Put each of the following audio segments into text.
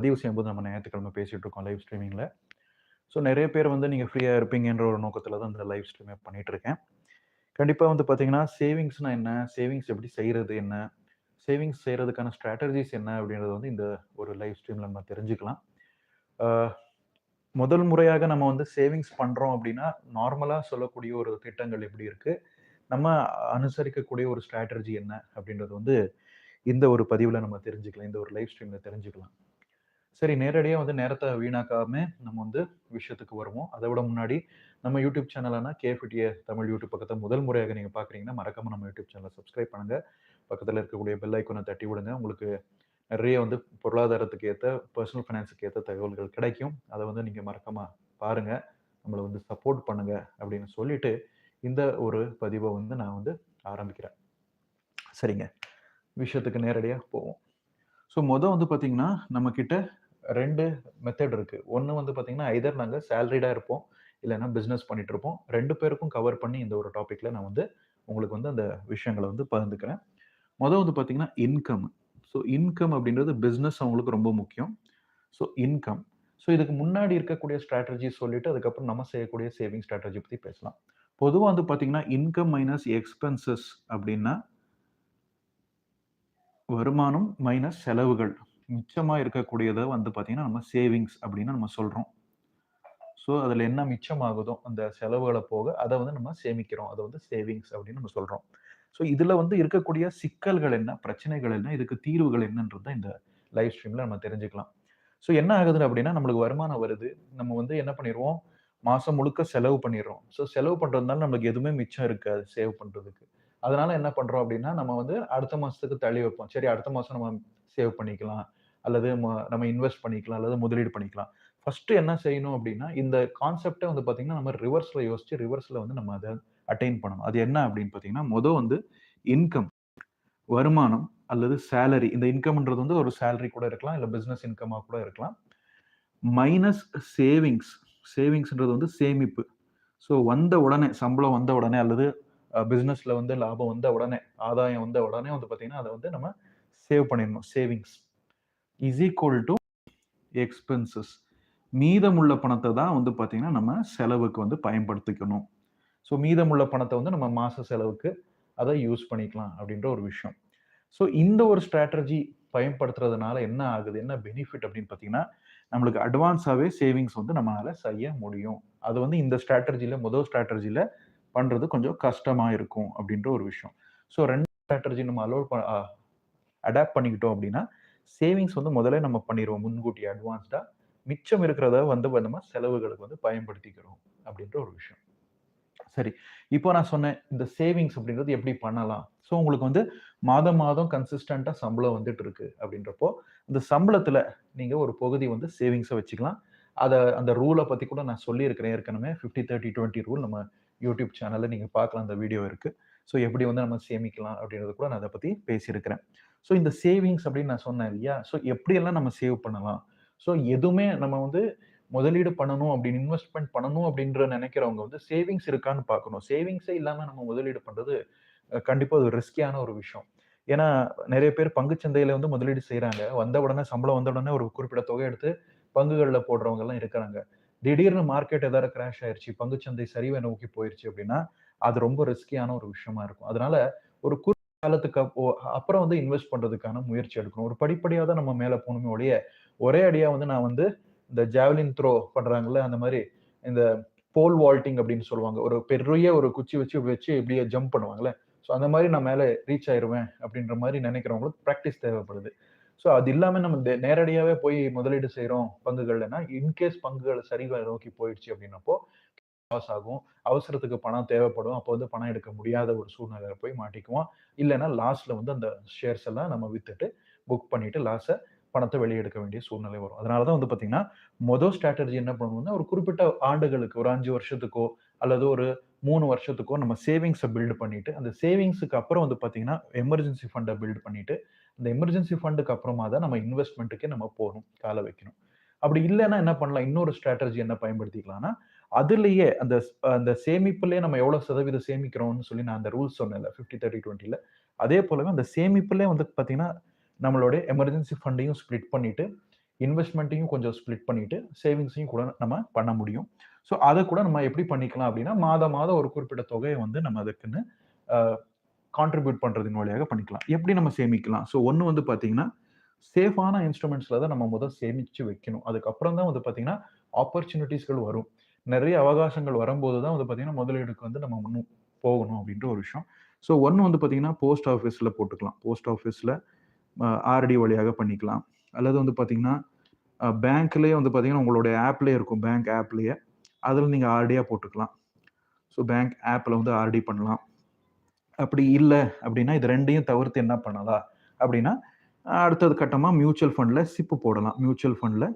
பதிவு செய்யும்போது நம்ம ஞாயிற்றுக்கிழமை பேசிட்டு இருக்கோம் லைவ் ஸ்ட்ரீமிங்கில் ஸோ நிறைய பேர் வந்து நீங்கள் ஃப்ரீயாக இருப்பீங்கன்ற ஒரு நோக்கத்தில் தான் இந்த லைவ் ஸ்ட்ரீமே பண்ணிகிட்ருக்கேன் இருக்கேன். கண்டிப்பாக வந்து பார்த்தீங்கன்னா சேவிங்ஸ்னால் என்ன? சேவிங்ஸ் எப்படி செய்கிறது என்ன? சேவிங்ஸ் செய்கிறதுக்கான ஸ்ட்ராட்டஜிஸ் என்ன? அப்படின்றது வந்து இந்த ஒரு லைவ் ஸ்ட்ரீமில் நம்ம தெரிஞ்சுக்கலாம். முதல் முறையாக நம்ம வந்து சேவிங்ஸ் பண்ணுறோம் அப்படின்னா நார்மலாக சொல்லக்கூடிய ஒரு திட்டங்கள் எப்படி இருக்குது நம்ம அனுசரிக்கக்கூடிய ஒரு ஸ்ட்ராட்டஜி என்ன? அப்படின்றது வந்து இந்த ஒரு பதிவில் நம்ம தெரிஞ்சுக்கலாம். இந்த ஒரு லைவ் ஸ்ட்ரீமில் தெரிஞ்சுக்கலாம். சரி நேரடியாக வந்து நேரத்தை வீணாக்காம நம்ம வந்து விஷயத்துக்கு வருவோம். அதை விட முன்னாடி நம்ம யூடியூப் சேனலான கேஃபிடிய தமிழ் யூடியூப் பக்கத்தை முதல் முறையாக நீங்கள் பார்க்குறீங்கன்னா மறக்காம நம்ம யூடியூப் சேனலை சப்ஸ்கிரைப் பண்ணுங்க. பக்கத்தில் இருக்கக்கூடிய பெல் ஐக்கோனை தட்டி விடுங்க. உங்களுக்கு நிறைய வந்து பொருளாதாரத்துக்கு ஏற்ற பர்சனல் ஃபைனான்ஸுக்கு ஏற்ற தகவல்கள் கிடைக்கும். அதை வந்து நீங்கள் மறக்காம பாருங்க. நம்மளை வந்து சப்போர்ட் பண்ணுங்க அப்படின்னு சொல்லிட்டு இந்த ஒரு பதிவை வந்து நான் வந்து ஆரம்பிக்கிறேன். சரிங்க. விஷயத்துக்கு நேரடியாக போவோம். ஸோ மொதல் வந்து பார்த்தீங்கன்னா நம்மக்கிட்ட ரெண்டு மெத்தட் இருக்கு. ஒன்று வந்து பார்த்தீங்கன்னா ஐதர் நாங்கள் சேலரிடாக இருப்போம் இல்லைன்னா பிஸ்னஸ் பண்ணிட்டு இருப்போம். ரெண்டு பேருக்கும் கவர் பண்ணி இந்த ஒரு டாப்பிக்கில் நான் வந்து உங்களுக்கு வந்து அந்த விஷயங்களை வந்து பகிர்ந்துக்கிறேன். மொதல் வந்து பார்த்தீங்கன்னா இன்கம் ஸோ இன்கம் அப்படின்றது பிஸ்னஸ் அவங்களுக்கு ரொம்ப முக்கியம். ஸோ இன்கம் ஸோ இதுக்கு முன்னாடி இருக்கக்கூடிய ஸ்ட்ராட்டஜி சொல்லிட்டு அதுக்கப்புறம் நம்ம செய்யக்கூடிய சேவிங் ஸ்ட்ராட்டஜி பற்றி பேசலாம். பொதுவாக வந்து பார்த்தீங்கன்னா இன்கம் மைனஸ் எக்ஸ்பென்சஸ் அப்படின்னா வருமானம் மைனஸ் செலவுகள். மிச்சமாக இருக்கக்கூடியதை வந்து பார்த்திங்கன்னா நம்ம சேவிங்ஸ் அப்படின்னு நம்ம சொல்கிறோம் ஸோ அதில் என்ன மிச்சமாகுதோ அந்த செலவுகளை போக அதை வந்து நம்ம சேமிக்கிறோம். அதை வந்து சேவிங்ஸ் அப்படின்னு நம்ம சொல்கிறோம் ஸோ இதில் வந்து இருக்கக்கூடிய சிக்கல்கள் என்ன பிரச்சனைகள் என்ன இதுக்கு தீர்வுகள் என்னன்றதை இந்த லைவ் ஸ்ட்ரீமில் நம்ம தெரிஞ்சுக்கலாம். ஸோ என்ன ஆகுது அப்படின்னா நம்மளுக்கு வருமானம் வருது. நம்ம வந்து என்ன பண்ணிடுவோம்? மாதம் முழுக்க செலவு பண்ணிடுறோம். ஸோ செலவு பண்ணுறதுனால நம்மளுக்கு எதுவுமே மிச்சம் இருக்காது சேவ் பண்ணுறதுக்கு அதனால என்ன பண்ணுறோம் அப்படின்னா நம்ம வந்து அடுத்த மாதத்துக்கு தள்ளி வைப்போம். சரி அடுத்த மாதம் நம்ம சேவ் பண்ணிக்கலாம். அல்லது நம்ம இன்வெஸ்ட் பண்ணிக்கலாம் அல்லது முதலீடு பண்ணிக்கலாம். ஃபர்ஸ்ட் என்ன செய்யணும் அப்படின்னா இந்த கான்செப்டை வந்து பார்த்தீங்கன்னா நம்ம ரிவர்ஸில் யோசிச்சு ரிவர்ஸில் வந்து நம்ம அதை அட்டைன் பண்ணணும். அது என்ன அப்படின்னு பார்த்தீங்கன்னா மொதல் வந்து இன்கம் வருமானம் அல்லது சேலரி இந்த இன்கம்ன்றது வந்து ஒரு சேலரி கூட இருக்கலாம் இல்லை பிஸ்னஸ் இன்கமாக கூட இருக்கலாம். மைனஸ் சேவிங்ஸ் சேவிங்ஸ்ன்றது வந்து சேமிப்பு. ஸோ வந்த உடனே சம்பளம் வந்த உடனே அல்லது பிஸ்னஸில் வந்து லாபம் வந்த உடனே ஆதாயம் வந்த உடனே வந்து பார்த்தீங்கன்னா அதை வந்து நம்ம சேவ் பண்ணிடணும். Savings is equal to expenses மீதமுள்ள பணத்தை தான் வந்து பார்த்தீங்கன்னா நம்ம செலவுக்கு வந்து பயன்படுத்திக்கணும். ஸோ மீதமுள்ள பணத்தை வந்து நம்ம மாத செலவுக்கு அதை யூஸ் பண்ணிக்கலாம் அப்படின்ற ஒரு விஷயம். ஸோ இந்த ஒரு ஸ்ட்ராட்டஜி பயன்படுத்துறதுனால என்ன ஆகுது என்ன பெனிஃபிட் அப்படின்னு பார்த்தீங்கன்னா நம்மளுக்கு அட்வான்ஸாகவே சேவிங்ஸ் வந்து நம்மளால் செய்ய முடியும். அது வந்து இந்த ஸ்ட்ராட்டஜியில் முதல் ஸ்ட்ராட்டஜியில் பண்ணுறது கொஞ்சம் கஷ்டமாக இருக்கும் அப்படின்ற ஒரு விஷயம். ஸோ ரெண்டு ஸ்ட்ராட்டஜி நம்ம அலோட் அடாப்ட் பண்ணிக்கிட்டோம் அப்படின்னா சேவிங்ஸ் வந்து முதல்ல நம்ம பண்ணிடுவோம் முன்கூட்டி அட்வான்ஸ்டாக மிச்சம் இருக்கிறத வந்து நம்ம செலவுகளுக்கு வந்து பயன்படுத்திக்கிறோம் அப்படின்ற ஒரு விஷயம். சரி இப்போ நான் சொன்னேன் இந்த சேவிங்ஸ் அப்படின்றது எப்படி பண்ணலாம்? ஸோ உங்களுக்கு வந்து மாதம் மாதம் கன்சிஸ்டண்ட்டாக சம்பளம் வந்துட்டு இருக்கு அப்படின்றப்போ இந்த சம்பளத்தில் நீங்கள் ஒரு பகுதி வந்து சேவிங்ஸை வச்சுக்கலாம். அதை அந்த ரூலை பற்றி கூட நான் சொல்லியிருக்கிறேன் ஏற்கனவே. ஃபிஃப்டி தேர்ட்டி டுவெண்ட்டி ரூல் நம்ம யூடியூப் சேனலில் நீங்கள் பார்க்கலாம் அந்த வீடியோ இருக்குது ஸோ எப்படி வந்து நம்ம சேமிக்கலாம் அப்படின்றத கூட நான் அதை பற்றி பேசியிருக்கிறேன். ஸோ இந்த சேவிங்ஸ் அப்படின்னு நான் சொன்னேன் இல்லையா? ஸோ எப்படியெல்லாம் நம்ம சேவ் பண்ணலாம்? ஸோ எதுவுமே நம்ம வந்து முதலீடு பண்ணணும் அப்படின்னு இன்வெஸ்ட்மெண்ட் பண்ணணும் அப்படின்ற நினைக்கிறவங்க வந்து சேவிங்ஸ் இருக்கான்னு பார்க்கணும். சேவிங்ஸே இல்லாமல் நம்ம முதலீடு பண்ணுறது கண்டிப்பாக அது ரிஸ்கியான ஒரு விஷயம். ஏன்னா நிறைய பேர் பங்குச்சந்தையில வந்து முதலீடு செய்கிறாங்க வந்த உடனே சம்பளம் வந்த உடனே ஒரு குறிப்பிட்ட தொகை எடுத்து பங்குகளில் போடுறவங்க எல்லாம் இருக்கிறாங்க. திடீர்னு மார்க்கெட் ஏதாவது கிராஷ் ஆயிடுச்சு பங்குச்சந்தை சரிவை நோக்கி போயிடுச்சு அப்படின்னா அது ரொம்ப ரிஸ்கியான ஒரு விஷயமா இருக்கும். அதனால ஒரு காலத்துக்கு அப்புறம் வந்து இன்வெஸ்ட் பண்றதுக்கான முயற்சி எடுக்கணும். ஒரு படிப்படியாக தான் நம்ம மேலே போகணுமே ஒழிய ஒரே அடியா வந்து நான் வந்து இந்த ஜாவலின் த்ரோ பண்றாங்கல்ல அந்த மாதிரி இந்த போல் வால்ட்டிங் அப்படின்னு சொல்லுவாங்க. ஒரு பெரிய ஒரு குச்சி வச்சு வச்சு இப்படியே ஜம்ப் பண்ணுவாங்கல்ல. ஸோ அந்த மாதிரி நான் மேலே ரீச் ஆயிடுவேன் அப்படின்ற மாதிரி நினைக்கிறவங்களுக்கு ப்ராக்டிஸ் தேவைப்படுது. ஸோ அது இல்லாமல் நம்ம நேரடியாகவே போய் முதலீடு செய்கிறோம் பங்குகள்னா இன்கேஸ் பங்குகள் சரிவாக நோக்கி போயிடுச்சு அப்படின்னப்போ லாஸ் ஆகும். அவசரத்துக்கு பணம் தேவைப்படும். அப்போ வந்து பணம் எடுக்க முடியாத ஒரு சூழ்நிலையில போய் மாட்டிக்குவோம். இல்லைன்னா லாஸ்ட்ல வந்து அந்த ஷேர்ஸ் எல்லாம் நம்ம வித்துட்டு புக் பண்ணிட்டு லாஸை பணத்தை வெளியெடுக்க வேண்டிய சூழ்நிலை வரும். அதனால தான் வந்து பார்த்தீங்கன்னா மொதல் ஸ்ட்ராட்டஜி என்ன பண்ணுவோம்னா ஒரு குறிப்பிட்ட ஆண்டுகளுக்கு ஒரு அஞ்சு வருஷத்துக்கோ அல்லது ஒரு மூணு வருஷத்துக்கோ நம்ம சேவிங்ஸை பில்டு பண்ணிட்டு அந்த சேவிங்ஸுக்கு அப்புறம் வந்து பார்த்தீங்கன்னா எமர்ஜென்சி ஃபண்டை பில்ட் பண்ணிட்டு அந்த எமர்ஜென்சி ஃபண்டுக்கு அப்புறமா தான் நம்ம இன்வெஸ்ட்மெண்ட்டுக்கே நம்ம போகணும் காலை வைக்கணும். அப்படி இல்லைன்னா என்ன பண்ணலாம்? இன்னொரு ஸ்ட்ராட்டஜி என்ன பயன்படுத்திக்கலாம்னா அதுலேயே அந்த அந்த சேமிப்புலேயே நம்ம எவ்வளோ சதவீதம் சேமிக்கிறோம்னு சொல்லி நான் அந்த ரூல்ஸ் சொன்னேன்ல ஃபிஃப்டி தேர்ட்டி டுவெண்ட்டியில் அதே போலவே அந்த சேமிப்புலேயே வந்து பார்த்தீங்கன்னா நம்மளுடைய எமர்ஜென்சி ஃபண்டையும் ஸ்ப்ளிட் பண்ணிட்டு இன்வெஸ்ட்மெண்ட்டையும் கொஞ்சம் ஸ்ப்ளிட் பண்ணிட்டு சேவிங்ஸையும் கூட நம்ம பண்ண முடியும். ஸோ அதை கூட நம்ம எப்படி பண்ணிக்கலாம் அப்படின்னா மாதம் மாதம் ஒரு குறிப்பிட்ட தொகையை வந்து நம்ம அதுக்குன்னு கான்ட்ரிபியூட் பண்ணுறதின் வழியாக பண்ணிக்கலாம். எப்படி நம்ம சேமிக்கலாம்? ஸோ ஒன்று வந்து பார்த்தீங்கன்னா சேஃபான இன்ஸ்ட்ருமெண்ட்ஸில் தான் நம்ம முதல் சேமித்து வைக்கணும். அதுக்கப்புறம் தான் வந்து பார்த்தீங்கன்னா ஆப்பர்ச்சுனிட்டிஸ்கள் வரும். நிறைய அவகாசங்கள் வரும்போது தான் வந்து பார்த்தீங்கன்னா முதலீடுக்கு வந்து நம்ம முன்னும் போகணும் அப்படின்ற ஒரு விஷயம். ஸோ ஒன்று வந்து பார்த்தீங்கன்னா போஸ்ட் ஆஃபீஸில் போட்டுக்கலாம். போஸ்ட் ஆஃபீஸில் ஆர்டி வழியாக பண்ணிக்கலாம். அல்லது வந்து பார்த்தீங்கன்னா பேங்க்லேயே வந்து பார்த்தீங்கன்னா உங்களுடைய ஆப்லேயே இருக்கும். பேங்க் ஆப்லேயே அதில் நீங்கள் ஆர்டியாக போட்டுக்கலாம். ஸோ பேங்க் ஆப்பில் வந்து ஆர்டி பண்ணலாம். அப்படி இல்லை அப்படின்னா இது ரெண்டையும் தவிர்த்து என்ன பண்ணலாம் அப்படின்னா அடுத்தது கட்டமாக மியூச்சுவல் ஃபண்டில் சிப்பு போடலாம். மியூச்சுவல் ஃபண்டில்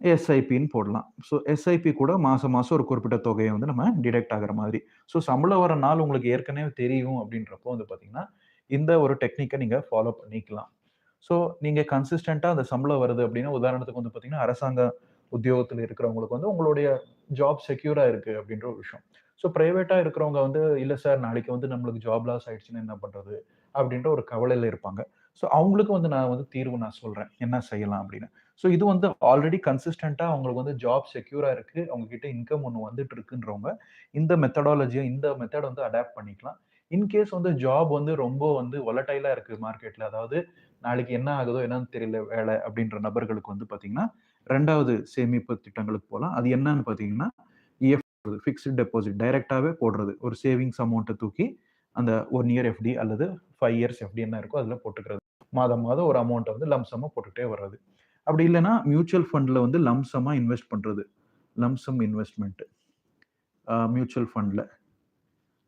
எஸ்ஐபின்னு போடலாம். ஸோ எஸ்ஐபி கூட மாதம் மாதம் ஒரு குறிப்பிட்ட தொகையை வந்து நம்ம டிடெக்ட் ஆகிற மாதிரி. ஸோ சம்பளம் வர நாள் உங்களுக்கு ஏற்கனவே தெரியும் அப்படின்றப்போ வந்து பார்த்தீங்கன்னா இந்த ஒரு டெக்னிக்கை நீங்கள் ஃபாலோ பண்ணிக்கலாம். ஸோ நீங்கள் கன்சிஸ்டண்ட்டாக அந்த சம்பளம் வருது அப்படின்னா உதாரணத்துக்கு வந்து பார்த்தீங்கன்னா அரசாங்க உத்தியோகத்தில் இருக்கிறவங்களுக்கு வந்து உங்களுடைய ஜாப் செக்யூராக இருக்குது அப்படின்ற ஒரு விஷயம். ஸோ ப்ரைவேட்டாக இருக்கிறவங்க வந்து இல்லை சார் நாளைக்கு வந்து நம்மளுக்கு ஜாப் லாஸ் ஆயிடுச்சுன்னா என்ன பண்ணுறது அப்படின்ற ஒரு கவலையில் இருப்பாங்க. ஸோ அவங்களுக்கு வந்து நான் வந்து தீர்வு நான் சொல்கிறேன் என்ன செய்யலாம் அப்படின்னு. ஸோ இது வந்து ஆல்ரெடி கன்சிஸ்டண்ட்டாக அவங்களுக்கு வந்து ஜாப் செக்யூராக இருக்குது அவங்க கிட்ட இன்கம் ஒன்று வந்துட்டு இருக்குன்றவங்க இந்த மெத்தடாலஜியை இந்த மெத்தட் வந்து அடாப்ட் பண்ணிக்கலாம். இன்கேஸ் வந்து ஜாப் வந்து ரொம்ப வந்து ஒலட்டைலாக இருக்குது மார்க்கெட்டில் அதாவது நாளைக்கு என்ன ஆகுதோ என்னன்னு தெரியல வேலை அப்படின்ற நபர்களுக்கு வந்து பார்த்தீங்கன்னா ரெண்டாவது சேமிப்பு திட்டங்களுக்கு போகலாம் அது என்னன்னு பார்த்தீங்கன்னா இஎஃப் ஃபிக்ஸ்டு டெபாசிட் டைரெக்டாகவே போடுறது. ஒரு சேவிங்ஸ் அமௌண்ட்டை தூக்கி அந்த ஒன் இயர் எஃப்டி அல்லது ஃபைவ் இயர்ஸ் எஃப்டி என்ன இருக்கோ அதில் போட்டுக்கிறது. மாதம் மாதம் ஒரு அமௌண்ட்டை வந்து லம்சமாக போட்டுகிட்டே வர்றது. அப்படி இல்லைன்னா மியூச்சுவல் ஃபண்டில் வந்து லம்சமாக இன்வெஸ்ட் பண்ணுறது லம்சம் இன்வெஸ்ட்மெண்ட்டு மியூச்சுவல் ஃபண்டில்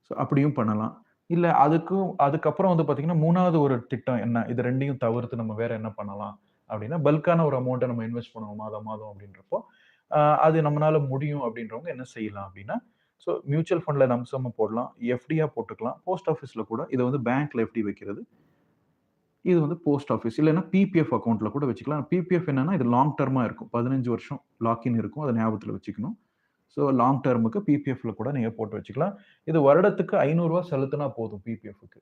ஸோ அப்படியும் பண்ணலாம். இல்லை அதுக்கும் அதுக்கப்புறம் வந்து பார்த்தீங்கன்னா மூணாவது ஒரு திட்டம் என்ன? இது ரெண்டையும் தவிர்த்து நம்ம வேற என்ன பண்ணலாம்? அப்படின்னா பல்கான ஒரு அமௌண்ட்டை நம்ம இன்வெஸ்ட் பண்ணுவோம் மாதம் மாதம் அப்படின்றப்போ. அது நம்மளால முடியும் அப்படின்றவங்க என்ன செய்யலாம் அப்படின்னா ஸோ மியூச்சுவல் ஃபண்டில் நம்சமாக போடலாம். எஃப்டியாக போட்டுக்கலாம். போஸ்ட் ஆஃபீஸில் கூட இதை வந்து பேங்க்ல எஃப்டி வைக்கிறது. இது வந்து போஸ்ட் ஆஃபீஸ். இல்லைன்னா பிபிஎஃப் அக்கௌண்ட்டில் கூட வச்சுக்கலாம். பிபிஎஃப் என்னன்னா இது லாங் டர்மாக இருக்கும். பதினஞ்சு வருஷம் லாக்இன் இருக்கும். அதை ஞாபகத்தில் வச்சுக்கணும். ஸோ லாங் டர்முக்கு பிபிஎஃப்ல கூட நீங்கள் போட்டு வச்சுக்கலாம். இது வருடத்துக்கு ஐநூறுரூவா செலுத்தினா போதும் பிபிஎஃப்க்கு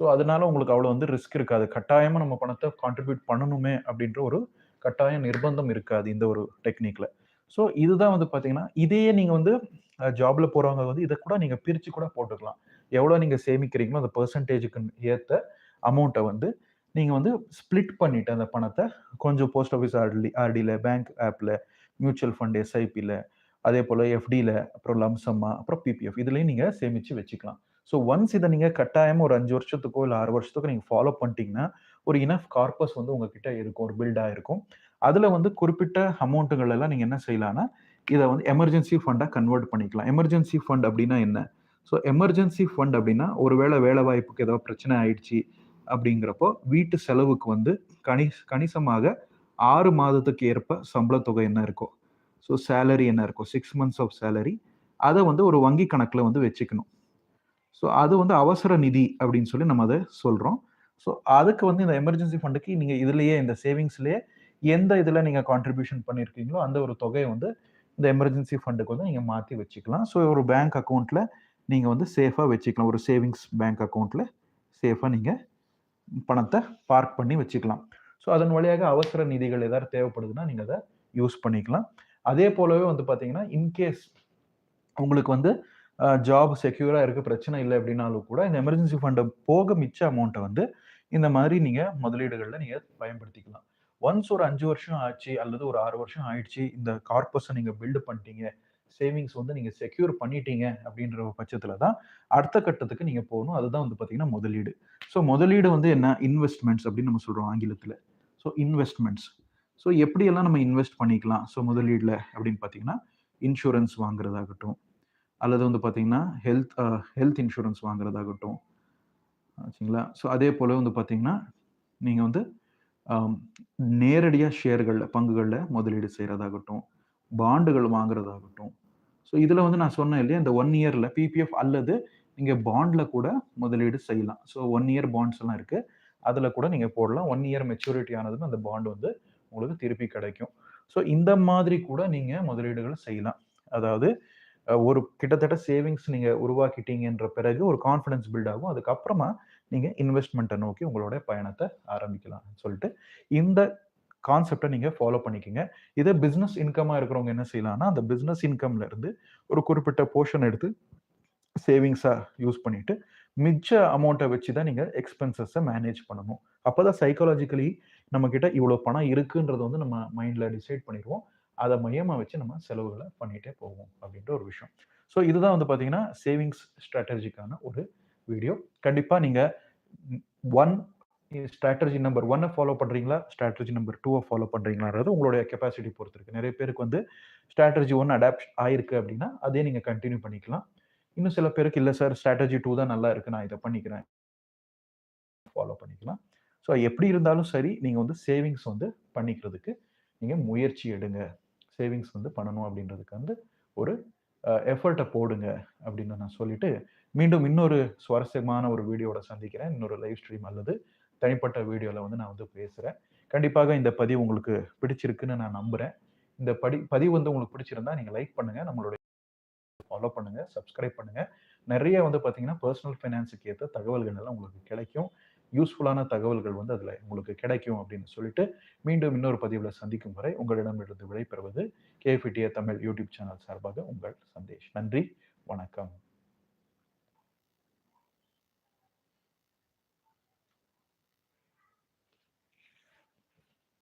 ஸோ அதனால உங்களுக்கு அவ்வளோ வந்து ரிஸ்க் இருக்காது. கட்டாயமாக நம்ம பணத்தை கான்ட்ரிபியூட் பண்ணணுமே அப்படின்ற ஒரு கட்டாய நிர்பந்தம் இருக்காது இந்த ஒரு டெக்னிக்ல ஸோ இதுதான் வந்து பார்த்தீங்கன்னா இதையே நீங்கள் வந்து ஜாப்ல போகிறவங்க வந்து இதை கூட நீங்கள் பிரித்து கூட போட்டுக்கலாம். எவ்வளோ நீங்கள் சேமிக்கிறீங்களோ அந்த பர்சன்டேஜுக்கு ஏற்ற அமௌண்ட்டை வந்து நீங்கள் வந்து ஸ்ப்ளிட் பண்ணிட்டு அந்த பணத்தை கொஞ்சம் போஸ்ட் ஆஃபீஸ் ஆர்டி ஆர்டியில் பேங்க் ஆப்பில் மியூச்சுவல் ஃபண்ட் எஸ்ஐபியில் அதே போல் எஃப்டியில் அப்புறம் லம்சம்மா அப்புறம் பிபிஎஃப் இதுலேயும் நீங்கள் சேமித்து வச்சுக்கலாம். ஸோ ஒன்ஸ் இதை நீங்கள் கட்டாயமாக ஒரு அஞ்சு வருஷத்துக்கோ இல்லை ஆறு வருஷத்துக்கோ நீங்கள் ஃபாலோ பண்ணிட்டீங்கன்னா ஒரு இனஃப் கார்பஸ் வந்து உங்ககிட்ட இருக்கும் ஒரு பில்டாக இருக்கும். அதில் வந்து குறிப்பிட்ட அமௌண்ட்டுகள் எல்லாம் நீங்கள் என்ன செய்யலாம்னா இதை வந்து எமர்ஜென்சி ஃபண்டாக கன்வெர்ட் பண்ணிக்கலாம். எமர்ஜென்சி ஃபண்ட் அப்படின்னா என்ன? ஸோ எமர்ஜென்சி ஃபண்ட் அப்படின்னா ஒருவேளை வேலை வாய்ப்புக்கு ஏதாவது பிரச்சனை ஆயிடுச்சு அப்படிங்கிறப்போ வீட்டு செலவுக்கு வந்து கணி கணிசமாக ஆறு மாதத்துக்கு ஏற்ப சம்பள தொகை என்ன இருக்கோ ஸோ சேலரி என்ன இருக்கும் சிக்ஸ் மந்த்ஸ் ஆஃப் சேலரி அதை வந்து ஒரு வங்கி கணக்கில் வந்து வச்சுக்கணும். ஸோ அது வந்து அவசர நிதி அப்படின்னு சொல்லி நம்ம அதை சொல்கிறோம் ஸோ அதுக்கு வந்து இந்த எமர்ஜென்சி ஃபண்டுக்கு நீங்கள் இதுலேயே இந்த சேவிங்ஸ்லேயே எந்த இதில் நீங்கள் கான்ட்ரிபியூஷன் பண்ணியிருக்கீங்களோ அந்த ஒரு தொகையை வந்து இந்த எமர்ஜென்சி ஃபண்டுக்கு வந்து நீங்கள் மாற்றி வச்சுக்கலாம். ஸோ ஒரு பேங்க் அக்கௌண்ட்டில் நீங்கள் வந்து சேஃபாக வச்சுக்கலாம். ஒரு சேவிங்ஸ் பேங்க் அக்கௌண்ட்டில் சேஃபாக நீங்கள் பணத்தை பார்க் பண்ணி வச்சுக்கலாம். ஸோ அதன் வழியாக அவசர நிதிகள் ஏதாவது தேவைப்படுதுன்னா நீங்கள் அதை யூஸ் பண்ணிக்கலாம். அதே போலவே வந்து பார்த்தீங்கன்னா இன்கேஸ் உங்களுக்கு வந்து ஜாப் செக்யூராக இருக்க பிரச்சனை இல்லை அப்படின்னாலும் கூட இந்த எமர்ஜென்சி ஃபண்டை போக மிச்ச அமௌண்ட்டை வந்து இந்த மாதிரி நீங்கள் முதலீடுகளில் நீங்கள் பயன்படுத்திக்கலாம். ஒன்ஸ் ஒரு அஞ்சு வருஷம் ஆச்சு அல்லது ஒரு ஆறு வருஷம் ஆயிடுச்சு இந்த கார்பஸை நீங்கள் பில்டு பண்ணிட்டீங்க சேவிங்ஸ் வந்து நீங்கள் செக்யூர் பண்ணிட்டீங்க அப்படின்ற பட்சத்தில் தான் அடுத்த கட்டத்துக்கு நீங்கள் போகணும். அதுதான் வந்து பார்த்தீங்கன்னா முதலீடு. ஸோ முதலீடு வந்து என்ன? இன்வெஸ்ட்மெண்ட்ஸ் அப்படின்னு நம்ம சொல்கிறோம் ஆங்கிலத்தில். ஸோ இன்வெஸ்ட்மெண்ட்ஸ் ஸோ எப்படியெல்லாம் நம்ம இன்வெஸ்ட் பண்ணிக்கலாம்? ஸோ முதலீடில் அப்படின்னு பார்த்தீங்கன்னா இன்சூரன்ஸ் வாங்குறதாகட்டும். அல்லது வந்து பார்த்தீங்கன்னா ஹெல்த் ஹெல்த் இன்சூரன்ஸ் வாங்குறதாகட்டும். சரிங்களா ஸோ அதே போல் வந்து பார்த்தீங்கன்னா நீங்கள் வந்து நேரடியாக ஷேர்களில் பங்குகளில் முதலீடு செய்கிறதாகட்டும் பாண்டுகள் வாங்குறதாகட்டும். ஸோ இதில் வந்து நான் சொன்னேன் இல்லையா இந்த ஒன் இயரில் பிபிஎஃப் அல்லது நீங்கள் பாண்டில் கூட முதலீடு செய்யலாம். ஸோ ஒன் இயர் பாண்ட்ஸ் எல்லாம் இருக்குது அதில் கூட நீங்கள் போடலாம். ஒன் இயர் மெச்சூரிட்டி ஆனதும் அந்த பாண்ட் வந்து உங்களுக்கு திருப்பி கிடைக்கும். ஸோ இந்த மாதிரி கூட நீங்கள் முதலீடுகளை செய்யலாம். அதாவது ஒரு கிட்டத்தட்ட சேவிங்ஸ் நீங்கள் உருவாக்கிட்டீங்கன்ற பிறகு ஒரு கான்ஃபிடன்ஸ் பில்ட் ஆகும். அதுக்கப்புறமா நீங்கள் இன்வெஸ்ட்மெண்ட்டை நோக்கி உங்களோட பயணத்தை ஆரம்பிக்கலாம் சொல்லிட்டு இந்த கான்செப்டை நீங்கள் ஃபாலோ பண்ணிக்கங்க. இதே பிஸ்னஸ் இன்கமாக இருக்கிறவங்க என்ன செய்யலாம்னா அந்த பிஸ்னஸ் இன்கம்ல இருந்து ஒரு குறிப்பிட்ட போர்ஷன் எடுத்து சேவிங்ஸாக யூஸ் பண்ணிட்டு மிச்ச அமௌண்ட்டை வச்சு தான் நீங்கள் எக்ஸ்பென்சஸை மேனேஜ் பண்ணணும். அப்போ தான் சைக்காலஜிக்கலி நம்மக்கிட்ட இவ்வளோ பணம் இருக்குன்றது வந்து நம்ம மைண்டில் டிசைட் பண்ணிடுவோம். அதை மையமாக வச்சு நம்ம செலவுகளை பண்ணிகிட்டே போவோம் அப்படின்ற ஒரு விஷயம். ஸோ இதுதான் வந்து பார்த்தீங்கன்னா சேவிங்ஸ் ஸ்ட்ராட்டஜிக்கான ஒரு வீடியோ கண்டிப்பாக நீங்கள் ஒன் ஸ்ட்ராட்டஜி நம்பர் ஒன்னை ஃபாலோ பண்ணுறீங்களா ஸ்ட்ராட்டஜி நம்பர் டூவை ஃபாலோ பண்ணுறீங்களான்றது உங்களுடைய கெப்பாசிட்டி பொறுத்திருக்கு. நிறைய பேருக்கு வந்து ஸ்ட்ராட்டஜி ஒன் அடாப்ட் ஆயிருக்கு அப்படின்னா அதே நீங்கள் கண்டினியூ பண்ணிக்கலாம். இன்னும் சில பேருக்கு இல்லை சார் ஸ்ட்ராட்டஜி டூ தான் நல்லா இருக்கு. நான் இதை பண்ணிக்கிறேன். ஃபாலோ பண்ணிக்கலாம். ஸோ எப்படி இருந்தாலும் சரி நீங்கள் வந்து சேவிங்ஸ் வந்து பண்ணிக்கிறதுக்கு நீங்கள் முயற்சி எடுங்க. சேவிங்ஸ் வந்து பண்ணணும் அப்படின்றதுக்கு வந்து ஒரு எஃபர்ட்டை போடுங்க அப்படின்னு நான் சொல்லிட்டு மீண்டும் இன்னொரு சுவாரஸ்யமான ஒரு வீடியோட சந்திக்கிறேன். இன்னொரு லைவ் ஸ்ட்ரீம் அல்லது தனிப்பட்ட வீடியோவில் வந்து நான் வந்து பேசுகிறேன் கண்டிப்பாக இந்த பதிவு உங்களுக்கு பிடிச்சிருக்குன்னு நான் நம்புகிறேன் இந்த படி பதிவு வந்து உங்களுக்கு பிடிச்சிருந்தா நீங்கள் லைக் பண்ணுங்கள் நம்மளுடைய ஃபாலோ பண்ணுங்கள் சப்ஸ்கிரைப் பண்ணுங்கள் நிறைய வந்து பார்த்தீங்கன்னா பர்சனல் ஃபைனான்ஸுக்கு ஏற்ற தகவல்கள் எல்லாம் உங்களுக்கு கிடைக்கும். யூஸ்ஃபுல்லான தகவல்கள் வந்து அதில் உங்களுக்கு கிடைக்கும் அப்படின்னு சொல்லிட்டு மீண்டும் இன்னொரு பதிவில் சந்திக்கும் வரை உங்களிடமிருந்து விடைபெறுவது கேஃபிடிஏ தமிழ் யூடியூப் சேனல் சார்பாக உங்கள் சந்தேஷ். நன்றி வணக்கம்.